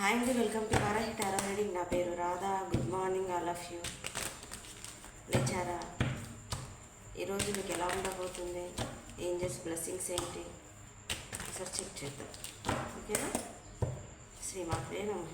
Hi అండి welcome to Varahi tarot reading నా పేరు Radha. Good morning all of you. లేచారా? ఈరోజు మీకు ఎలా ఉండబోతుంది? ఏంజల్స్ బ్లెస్సింగ్స్ ఏంటి? ఒకసారి చెక్ చేద్దాం. ఓకేనా? శ్రీమాత్రే నమ.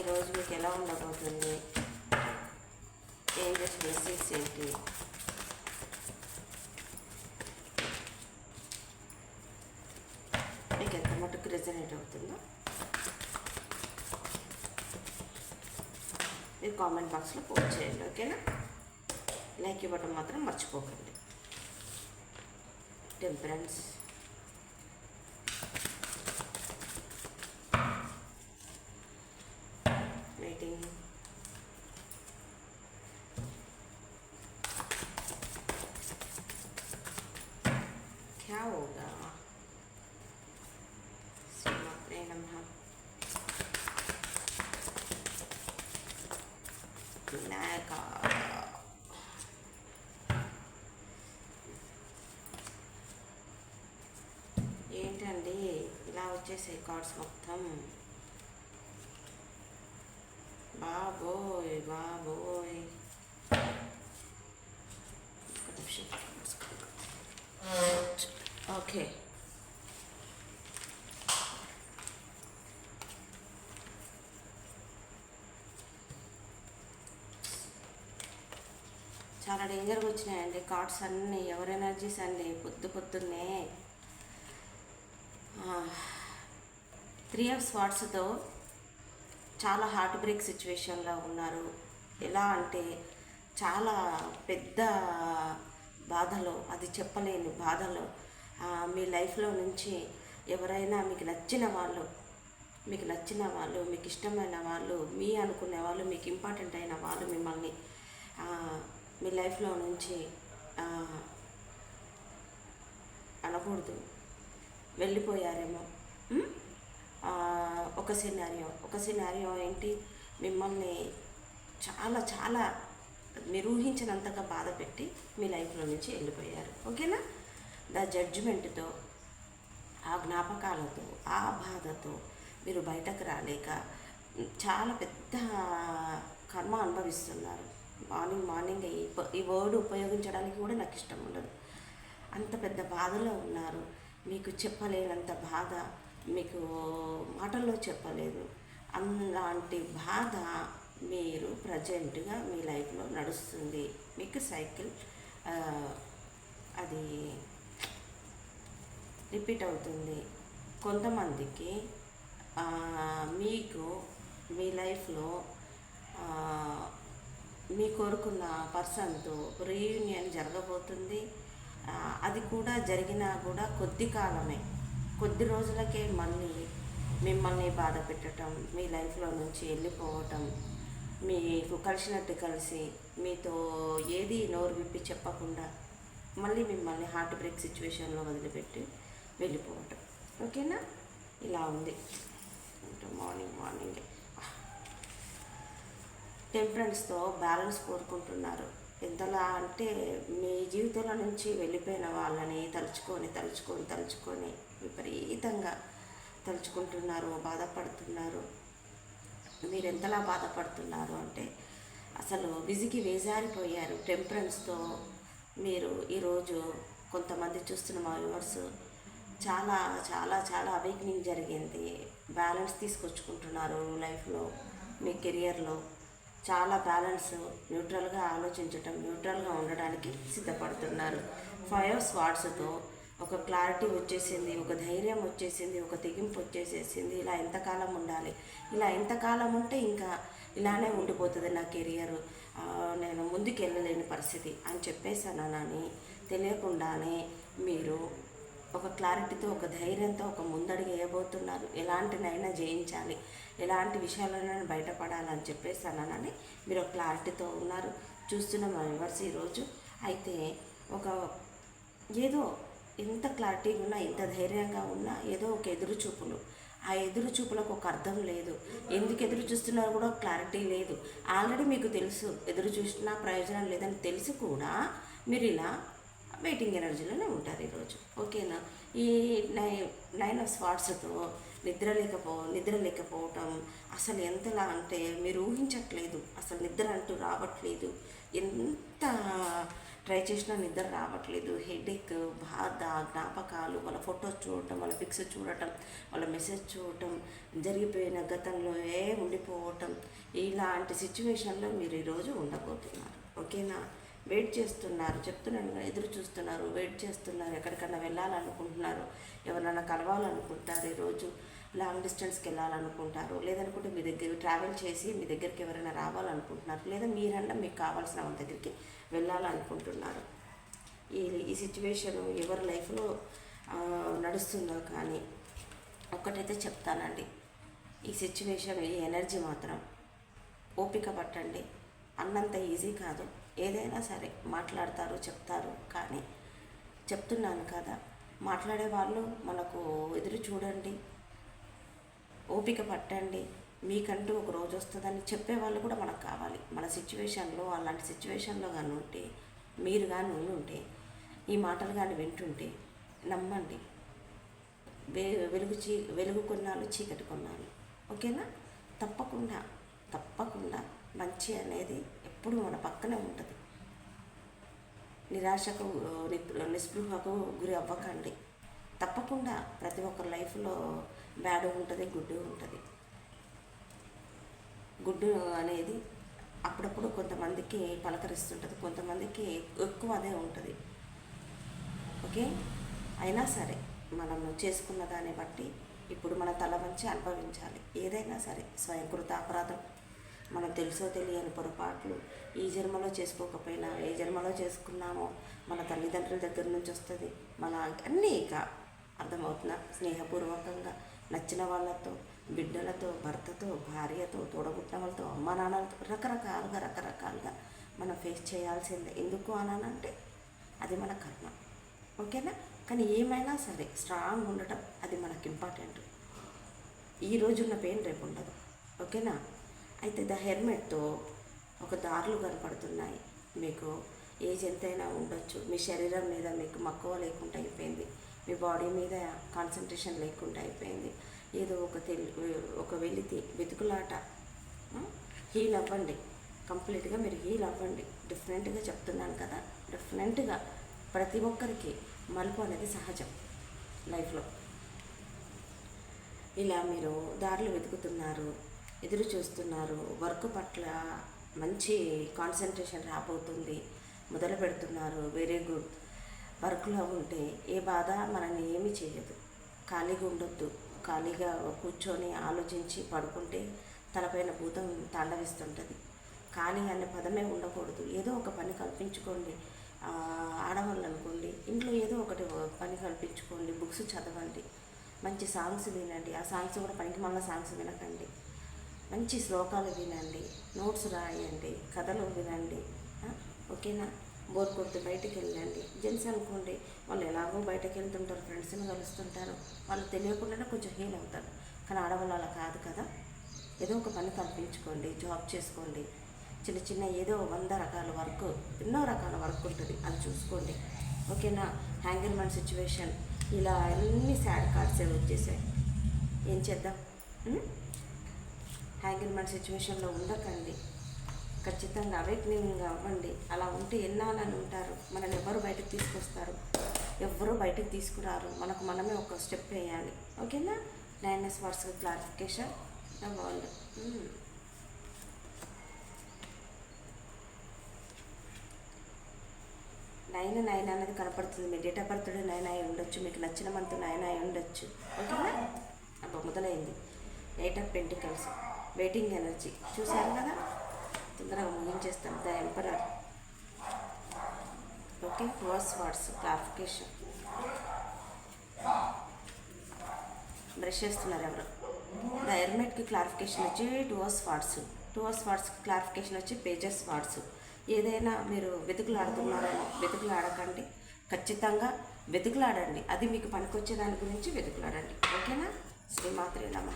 ఈరోజు మీకు ఎలా ఉండబోతుంది? ఏంజల్స్ బ్లెస్సింగ్స్ ఏంటి మీకు ఎంత మటుకు రెజనేట్ అవుతుందో? మీరు కామెంట్ బాక్స్లో పోస్ట్ చేయండి ఓకేనా? లైక్ ఇవ్వటం మాత్రం మర్చిపోకండి. టెంపరెన్స్ ఇలా వచ్చేసాయి కార్డ్స్ మొత్తం బాబోయ్. బాబోయ్ ఓకే. చాలా డేంజర్గా వచ్చినాయండి కార్డ్స్ అన్నీ ఎవరి ఎనర్జీస్ అండి పొద్దు పొద్దున్నే. త్రీ ఆఫ్ స్వాట్స్తో చాలా హార్ట్ బ్రేక్ సిచ్యువేషన్లో ఉన్నారు. ఎలా అంటే చాలా పెద్ద బాధలో అది చెప్పలేని బాధలో మీ లైఫ్లో నుంచి ఎవరైనా మీకు నచ్చిన వాళ్ళు మీకు నచ్చిన వాళ్ళు మీకు ఇష్టమైన వాళ్ళు మీ అనుకునే వాళ్ళు మీకు ఇంపార్టెంట్ అయిన వాళ్ళు మిమ్మల్ని మీ లైఫ్లో నుంచి అనకూడదు. వెళ్ళిపోయారేమో. ఒక సినారియో ఒక సినారియో ఏంటి? మిమ్మల్ని చాలా చాలా మీరు ఊహించినంతగా బాధ పెట్టి మీ లైఫ్లో నుంచి వెళ్ళిపోయారు. ఓకేనా ద జడ్జిమెంట్తో ఆ జ్ఞాపకాలతో ఆ బాధతో మీరు బయటకు రాలేక చాలా పెద్ద కర్మ అనుభవిస్తున్నారు. మార్నింగ్ మార్నింగ్ ఈ ఈ వర్డ్ ఉపయోగించడానికి కూడా నాకు ఇష్టం ఉండదు. అంత పెద్ద బాధలో ఉన్నారు. మీకు చెప్పలేనంత బాధ మీకు మాటల్లో చెప్పలేదు. అలాంటి బాధ మీరు ప్రజెంట్గా మీ లైఫ్లో నడుస్తుంది. మీకు సైకిల్ అది రిపీట్ అవుతుంది. కొంతమందికి మీకు మీ లైఫ్లో మీ కోరుకున్న పర్సన్తో రీయూనియన్ జరగబోతుంది. అది కూడా జరిగినా కూడా కొద్ది కాలమే. కొద్ది రోజులకే మళ్ళీ మిమ్మల్ని బాధ పెట్టడం మీ లైఫ్లో నుంచి వెళ్ళిపోవటం మీకు కలిసినట్టు కలిసి మీతో ఏది నోరు విప్పి చెప్పకుండా మళ్ళీ మిమ్మల్ని హార్ట్ బ్రేక్ సిచ్యువేషన్లో వదిలిపెట్టి వెళ్ళిపోవటం. ఓకేనా? ఇలా ఉంది. మార్నింగ్ మార్నింగ్ టెంపరెన్స్తో బ్యాలెన్స్ కోరుకుంటున్నారు. ఎంతలా అంటే మీ జీవితంలో నుంచి వెళ్ళిపోయిన వాళ్ళని తలుచుకొని తలుచుకొని తలుచుకొని విపరీతంగా తలుచుకుంటున్నారు బాధపడుతున్నారు. మీరు ఎంతలా బాధపడుతున్నారు అంటే అసలు విజికి వేజారిపోయారు. టెంపరెన్స్తో మీరు ఈరోజు కొంతమంది చూస్తున్న మా వ్యూవర్స్ చాలా చాలా చాలా అవేక్నింగ్ జరిగింది. బ్యాలెన్స్ తీసుకొచ్చుకుంటున్నారు లైఫ్లో మీ కెరియర్లో. చాలా బ్యాలెన్స్ న్యూట్రల్గా ఆలోచించటం న్యూట్రల్గా ఉండడానికి సిద్ధపడుతున్నారు. ఫైవ్ స్వాట్స్తో ఒక క్లారిటీ వచ్చేసింది ఒక ధైర్యం వచ్చేసింది ఒక తెగింపు వచ్చేసేసింది. ఇలా ఎంతకాలం ఉండాలి? ఇలా ఎంతకాలం ఉంటే ఇంకా ఇలానే ఉండిపోతుంది నా కెరియర్. నేను ముందుకు వెళ్ళలేని పరిస్థితి అని చెప్పేసానని తెలియకుండానే మీరు ఒక క్లారిటీతో ఒక ధైర్యంతో ఒక ముందడుగు వేయబోతున్నారు. ఎలాంటినైనా జయించాలి. ఎలాంటి విషయాలైనా బయటపడాలని చెప్పేసానని మీరు ఒక క్లారిటీతో ఉన్నారు. చూస్తున్న మా వివర్స్ ఈరోజు అయితే ఒక ఏదో ఎంత క్లారిటీగా ఉన్నా ఎంత ధైర్యంగా ఉన్నా ఏదో ఒక ఎదురు చూపులు. ఆ ఎదురు చూపులకు ఒక అర్థం లేదు. ఎందుకు ఎదురు చూస్తున్నారో కూడా క్లారిటీ లేదు. ఆల్రెడీ మీకు తెలుసు ఎదురు చూసినా ప్రయోజనం లేదని తెలిసి కూడా మీరు ఇలా వెయిటింగ్ ఎనర్జీలోనే ఉంటారు ఈరోజు. ఓకేనా? ఈ నై నైన్ ఆఫ్ స్పాట్స్తో నిద్ర లేకపో నిద్ర లేకపోవటం అసలు ఎంతలా అంటే మీరు ఊహించట్లేదు. అసలు నిద్ర అంటూ రావట్లేదు. ఎంత ట్రై చేసినా నిద్ర రావట్లేదు. హెడేక్ బాధ జ్ఞాపకాలు వాళ్ళ ఫొటోస్ చూడటం వాళ్ళ పిక్స్ చూడటం వాళ్ళ మెసేజ్ చూడటం జరిగిపోయిన గతంలో ఏ ఉండిపోవటం. ఇలాంటి సిచ్యువేషన్లో మీరు ఈరోజు ఉండబోతున్నారు. ఓకేనా? వెయిట్ చేస్తున్నారు. చెప్తున్నాను ఎదురు చూస్తున్నారు వెయిట్ చేస్తున్నారు ఎక్కడికన్నా వెళ్ళాలనుకుంటున్నారు ఎవరైనా కలవాలనుకుంటారు ఈరోజు. లాంగ్ డిస్టెన్స్కి వెళ్ళాలనుకుంటారు. లేదనుకుంటే మీ దగ్గర ట్రావెల్ చేసి మీ దగ్గరికి ఎవరైనా రావాలనుకుంటున్నారు. లేదా మీరన్నా మీకు కావాల్సిన వాళ్ళ దగ్గరికి వెళ్ళాలనుకుంటున్నారు. ఈ ఈ సిచ్యువేషన్ ఎవరి లైఫ్లో నడుస్తుందో కానీ ఒక్కటైతే చెప్తానండి. ఈ సిచ్యువేషన్ ఈ ఎనర్జీ మాత్రం ఓపిక పట్టండి. అన్నంత ఈజీ కాదు. ఏదైనా సరే మాట్లాడతారు చెప్తారు కానీ చెప్తున్నాను కదా. మాట్లాడే వాళ్ళు మనకు ఎదురు చూడండి. ఓపిక పట్టండి. మీకంటూ ఒక రోజు వస్తుందని చెప్పే వాళ్ళు కూడా మనకు కావాలి. మన సిచ్యువేషన్లో అలాంటి సిచ్యువేషన్లో కానీ ఉంటే మీరు కానీ ఉండి ఉంటే ఈ మాటలు కానీ వింటుంటే నమ్మండి. వే వెలుగు చీ వెలుగు కొన్నాళ్ళు చీకటి కొన్నాళ్ళు. ఓకేనా? తప్పకుండా తప్పకుండా మంచి అనేది ఎప్పుడు మన పక్కనే ఉంటుంది. నిరాశకు నిస్పృహకు గురి అవ్వకండి. తప్పకుండా ప్రతి ఒక్కరి లైఫ్లో బ్యాడ్ ఉంటుంది గుడ్డు ఉంటుంది. గుడ్డు అనేది అప్పుడప్పుడు కొంతమందికి పలకరిస్తుంటుంది కొంతమందికి ఎక్కువ అదే ఉంటుంది. ఓకే? అయినా సరే మనం చేసుకున్న దాన్ని బట్టి ఇప్పుడు మన తల వంచి అనుభవించాలి. ఏదైనా సరే స్వయంకృత అపరాధం. మనం తెలుసో తెలియని పొరపాట్లు ఈ జన్మలో చేసుకోకపోయినా ఏ జన్మలో చేసుకున్నామో మన తల్లిదండ్రుల దగ్గర నుంచి వస్తుంది. మన అన్నీ ఇక అర్థమవుతుందా? స్నేహపూర్వకంగా నచ్చిన వాళ్ళతో బిడ్డలతో భర్తతో భార్యతో తోడబుట్టిన వాళ్ళతో అమ్మ నాన్నలతో రకరకాలుగా రకరకాలుగా మనం ఫేస్ చేయాల్సిందే. ఎందుకు అనంటే అది మన కర్మ. ఓకేనా? కానీ ఏమైనా సరే స్ట్రాంగ్ ఉండటం అది మనకి ఇంపార్టెంట్ ఈ రోజున్న పెయిన్ రేపు ఉండదు. ఓకేనా? అయితే ద హెల్మెట్తో ఒక దారులు కనపడుతున్నాయి. మీకు ఏజ్ ఎంతైనా ఉండొచ్చు. మీ శరీరం మీద మీకు మక్కువ లేకుండా అయిపోయింది. మీ బాడీ మీద కాన్సన్ట్రేషన్ లేకుండా అయిపోయింది. ఏదో ఒక తెలి ఒక వెలితి వెతుకులాట హీల్ అవ్వండి. కంప్లీట్గా మీరు హీల్ అవ్వండి. డిఫరెంట్గా చెప్తున్నాను కదా. డిఫరెంట్గా ప్రతి ఒక్కరికి మలుపు అనేది సహజం లైఫ్లో. ఇలా మీరు దారులు వెతుకుతున్నారు ఎదురు చూస్తున్నారు వర్క్ పట్ల మంచి కాన్సన్ట్రేషన్ రాబోతుంది మొదలు పెడుతున్నారు వెరీ గుడ్. వర్క్లో ఉంటే ఏ బాధ మనల్ని ఏమీ చేయదు. ఖాళీగా ఉండొద్దు. ఖాళీగా కూర్చొని ఆలోచించి పడుకుంటే తలపైన భూతం తాండవిస్తుంటుంది. ఖాళీ అనే పదమే ఉండకూడదు. ఏదో ఒక పని కల్పించుకోండి. ఆడవాళ్ళు అనుకోండి ఇంట్లో ఏదో ఒకటి పని కల్పించుకోండి. బుక్స్ చదవండి. మంచి సాంగ్స్ వినండి. ఆ సాంగ్స్ కూడా పనికి మళ్ళీ సాంగ్స్ వినకండి. మంచి శ్లోకాలు వినండి. నోట్స్ రాయండి. కథలు వినండి. ఓకేనా? బోర్ కొట్టి బయటికి వెళ్ళండి. జెంట్స్ అనుకోండి వాళ్ళు ఎలాగో బయటకు వెళ్తుంటారు ఫ్రెండ్స్ని కలుస్తుంటారు. వాళ్ళు తెలియకుండానే కొంచెం హీల్ అవుతారు. కానీ ఆడవాళ్ళు అలా కాదు కదా. ఏదో ఒక పని కల్పించుకోండి జాబ్ చేసుకోండి. చిన్న చిన్న ఏదో వంద రకాల వర్క్ ఎన్నో రకాల వర్క్ ఉంటుంది. అది చూసుకోండి. ఓకేనా? హ్యాంగర్ మ్యాన్ సిచ్యువేషన్ ఇలా అన్ని శాడ్ కార్డ్స్ ఏమి వచ్చేసాయి ఏం చేద్దాం? హ్యాంగర్ మ్యాన్ సిచ్యువేషన్లో ఉండకండి. ఖచ్చితంగా అవేక్నింగ్ అవ్వండి. అలా ఉంటే ఎన్నాళ్ళని ఉంటారు? మనల్ని ఎవరు బయటకు తీసుకొస్తారు? ఎవరు బయటకు తీసుకురారు? మనకు మనమే ఒక స్టెప్ వేయాలి. ఓకేనా? నైన్ ఎస్ వర్స్ క్లారిఫికేషన్ బాగుంది నైన్ నైన్ అనేది కనపడుతుంది. మీ డేట్ ఆఫ్ బర్త్ నైన్ అయి ఉండొచ్చు. మీకు నచ్చిన మంత్ నైన్ అయి ఉండొచ్చు. ఓకేనా? అబ్బా మొదలైంది. Eight of pentacles waiting energy చూసారు కదా? తొందరగా ముగించేస్తాం ద ఎంపరర్. ఓకే వర్స్ వర్డ్స్ క్లారిఫికేషన్. బ్రష్ చేస్తున్నారు ఎవరు? ద ఎర్మెట్కి క్లారిఫికేషన్ వచ్చి టూ అవర్స్ టువర్స్ టూ అవర్స్ క్లారిఫికేషన్ వచ్చి పేజెస్ వాట్స్ ఏదైనా మీరు వెతుకులాడుతున్నారని వెతుకులాడకండి. ఖచ్చితంగా వెతుకులాడండి. అది మీకు పనికొచ్చే దాని గురించి వెతుకులాడండి. ఓకేనా? శ్రీమాత్రి నమ.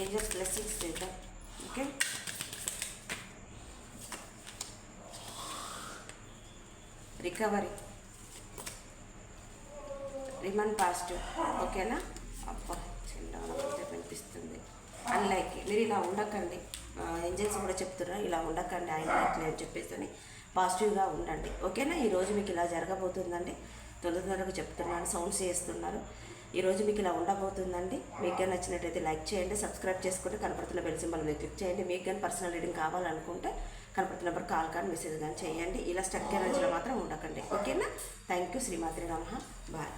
ఏంజల్స్ బ్లెస్సింగ్స్ చేద్దాం ఓకే రికవరీ రిమన్ పాజిటివ్ ఓకేనా అబ్బా చిన్నగా కనిపిస్తుంది అన్లైక్ మీరు ఇలా ఉండకండి ఏంజల్స్ కూడా చెప్తున్నారు ఇలా ఉండకండి అన్లైక్లీ అని చెప్పేసి అని పాజిటివ్గా ఉండండి ఓకేనా ఈరోజు మీకు ఇలా జరగబోతుందండి తొందరగా చెప్తున్నాను సౌండ్స్ చేస్తున్నారు ఈరోజు మీకు ఇలా ఉండబోతుందండి. మీకు కానీ నచ్చినట్టయితే లైక్ చేయండి సబ్స్క్రైబ్ చేసుకుంటే కనపడుతున్న బెల్ సింబల్ మీద క్లిక్ చేయండి. మీకు కానీ పర్సనల్ రీడింగ్ కావాలనుకుంటే కనపడుతున్న నెంబర్ కాల్ కానీ మెసేజ్ కానీ చేయండి. ఇలా స్టక్ ఎనర్జీలో మాత్రం ఉండకండి. ఓకేనా? థ్యాంక్ యూ శ్రీమాత్రి నమ. బాయ్.